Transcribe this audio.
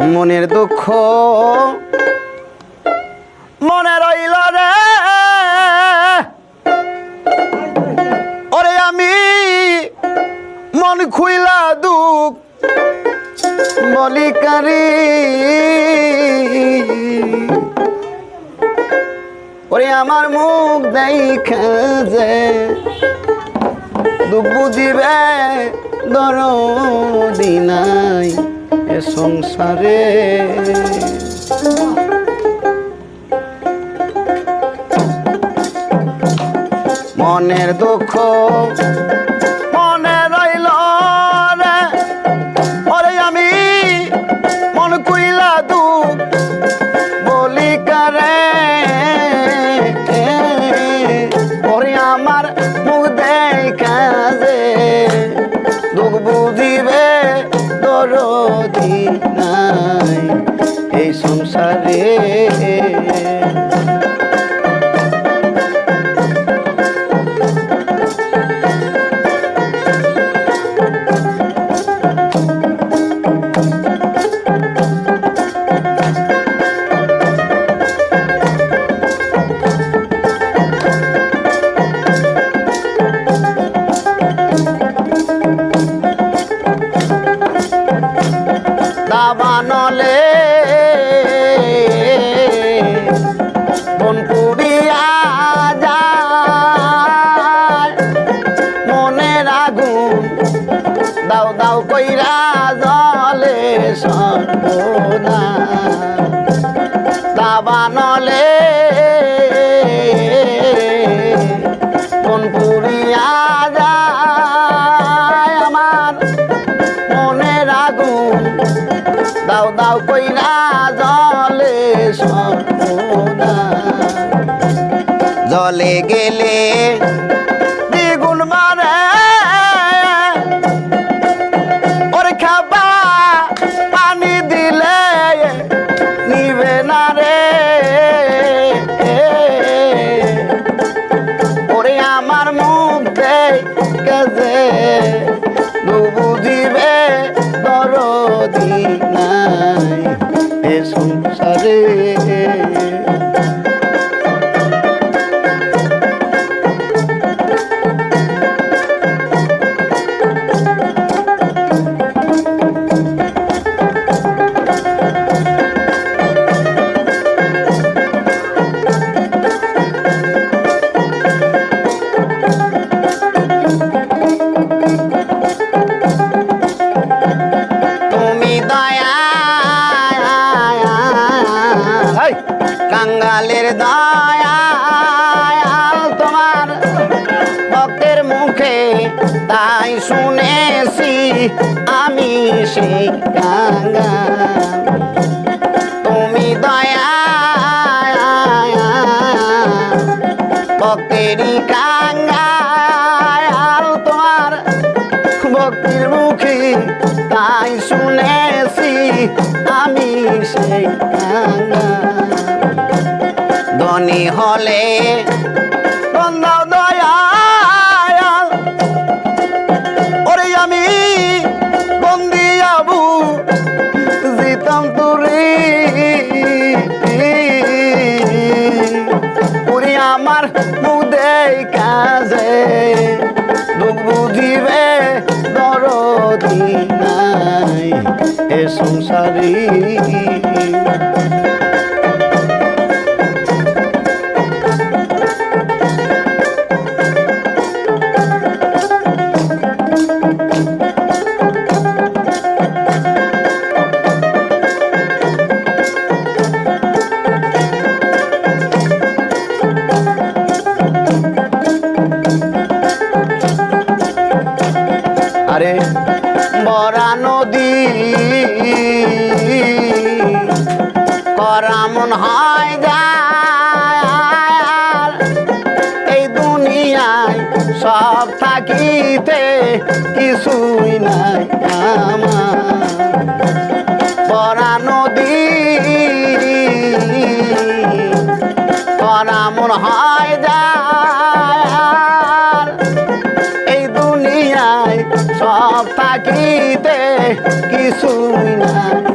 মনের দুঃখ মনে রইল রে। ওরে আমি মন খুইলা দুঃখ বলি কারি। ওরে আমার মুখ দেখা যে দুঃখ বুঝিবে দরদি নাই। এ সংসারে। মনের দুঃখ এই দাও কইরা জলে সর্বনা। দাবানলে মন পুড়িয়া যায় আমার মনের আগুন। দাও দাও কইরা জলে সর্বদা জলে গেলে তাই শুনেছি, আমি সেই তুমি দয়া ভক্তেরই কাঙ্গাল তোমার ভক্তির মুখে তাই শুনেছি, আমি সেই। ধনী হলে এ সংসারী আরে বরা নদী। করা মন হয় যায় এই দুনিয়ায় সব থাকিতে কিছুই নাই আমার। বরা নদী। করা মন হয় যায় দুনিয়ায় সব থাকিতে কিছুই না